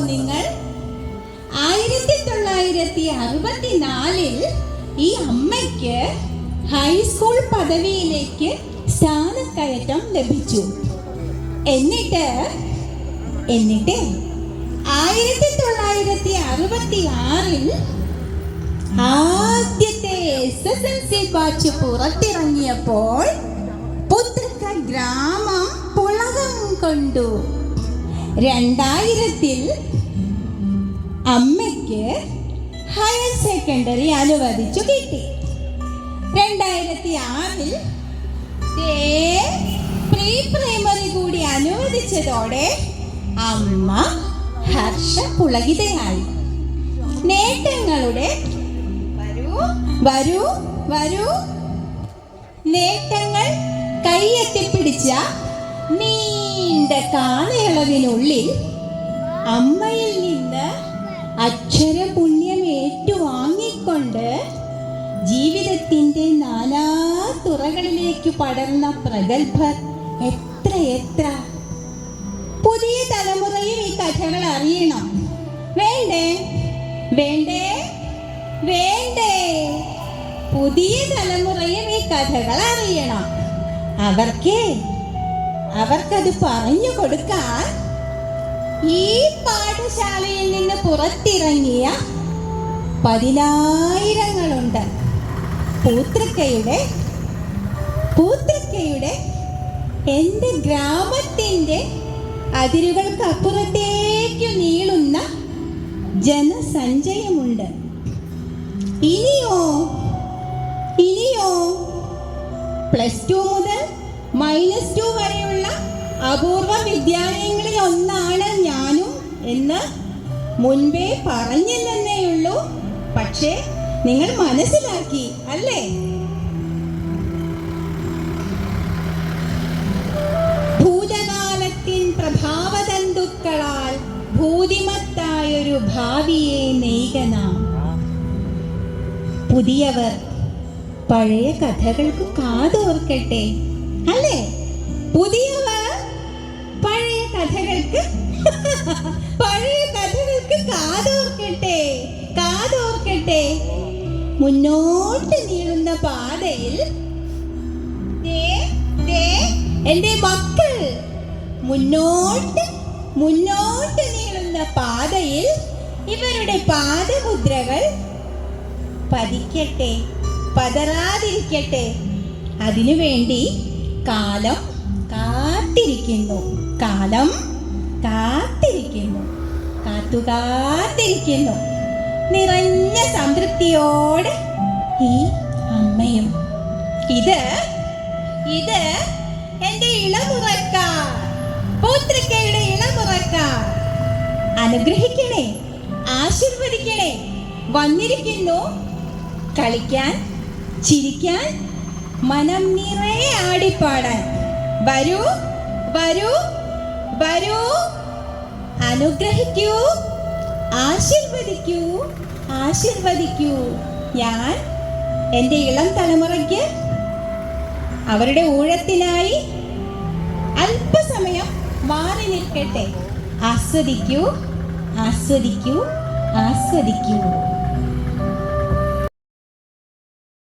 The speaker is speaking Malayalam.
നിങ്ങൾ ആയിരത്തി തൊള്ളായിരത്തി അറുപത്തിനാലിൽ ഈ അമ്മയ്ക്ക് ഹൈസ്കൂൾ പദവിയിലേക്ക് സ്ഥാനക്കയറ്റം ലഭിച്ചു. എന്നിട്ട് എന്നിട്ട് ആയിരത്തി തൊള്ളായിരത്തി അറുപത്തി ആറിൽ ആദ്യത്തെ S S L C batch പുറത്തിറങ്ങിയപ്പോൾ പുത്രക്ക ഗ്രാമം പുളകം കൊണ്ടു. രണ്ടായിരത്തിൽ അമ്മയ്ക്ക് ഹയർ സെക്കൻഡറി അനുവദിച്ചു കിട്ടി. രണ്ടായിരത്തി ആറിൽ പ്രീ പ്രൈമറി കൂടി അനുവദിച്ചതോടെ അമ്മ ഹർഷ പുളകിതയായി. നേട്ടങ്ങളുടെ വരൂ വരൂ വരൂ. നേട്ടങ്ങൾ കൈയെത്തിപ്പിടിച്ച നീണ്ട കാലയളവിനുള്ളിൽ അമ്മയിൽ നിന്ന് അക്ഷരപുണ്യം ഏറ്റുവാങ്ങിക്കൊണ്ട് ജീവിതത്തിന്റെ നാനാ തുറകളിലേക്ക് പടർന്ന പ്രഗത്ഭർ എത്ര എത്ര പുതിയ തലമുറയും ഈ കഥകൾ അറിയണം. വേണ്ടേ? വേണ്ടേ? വേണ്ടേ? പുതിയ തലമുറയും ഈ കഥകൾ അറിയണം. അവർക്ക് അവർക്കത് പറഞ്ഞു കൊടുക്കാൻ ഈ പാഠശാലയിൽ നിന്ന് പുറത്തിറങ്ങിയ പതിനായിരങ്ങളുണ്ട് പൂത്രക്കയുടെ പൂത്രക്കയുടെ എന്റെ ഗ്രാമത്തിന്റെ അതിരുകൾക്കപ്പുറത്തേക്കു നീളുന്ന ജനസഞ്ചയമുണ്ട്. ഇനിയോ ഇനിയോ പ്ലസ് ടു മുതൽ മൈനസ് ടു വരെയുള്ള അപൂർവ വിദ്യാലയങ്ങളിൽ ഒന്നാണ് ഞാനും എന്ന് മുൻപേ പറഞ്ഞില്ലെന്നേയുള്ളൂ പക്ഷേ നിങ്ങൾ മനസ്സിലാക്കി അല്ലേ? ഭൂതകാലത്തിൻ പ്രഭാവതന്തുക്കളാൽ ഭൂതിമത്തായൊരു ഭാവിയെ നെയ്ക നാം. പുതിയവർ പഴയ കഥകൾക്ക് കാതോർക്കട്ടെ. അല്ലേ? പുതിയവ പഴയ കഥകൾക്ക് പഴയ കഥകൾക്ക് കാതോർക്കട്ടെ കാതോർക്കട്ടെ. മുന്നോട്ട് നീളുന്ന പാതയിൽ എന്റെ മക്കൾ. മുന്നോട്ട് മുന്നോട്ട് നീളുന്ന പാതയിൽ ഇവരുടെ പാദമുദ്രകൾ പതിക്കട്ടെ പതറാതിരിക്കട്ടെ. അതിനുവേണ്ടി കാലം കാത്തിരിക്കുന്നു. കാലം കാത്തിരിക്കുന്നു. കാത്തു കാത്തിരിക്കുന്നു നിറഞ്ഞ സംതൃപ്തിയോടെ ഈ അമ്മയും. ഇത് ഇത് എന്റെ ഇളമുറക്കാർ പൂത്രിക്കയുടെ ഇളമുറക്കാർ. അനുഗ്രഹിക്കണേ ആശീർവദിക്കണേ വന്നിരിക്കുന്നു. കളിക്കാൻ ചിരിക്കാൻ മനം നിറയെ ആടിപ്പാടാൻ. വരൂ വരൂ വരൂ. അനുഗ്രഹിക്കൂ ആശീർവദിക്കൂ ആശീർവദിക്കൂ. ഞാൻ എന്റെ ഇളം തലമുറയ്ക്ക് അവരുടെ ഊഴത്തിനായി അല്പസമയം മാറി നിൽക്കട്ടെ. ആസ്വദിക്കൂ ആസ്വദിക്കൂ ആസ്വദിക്കൂ.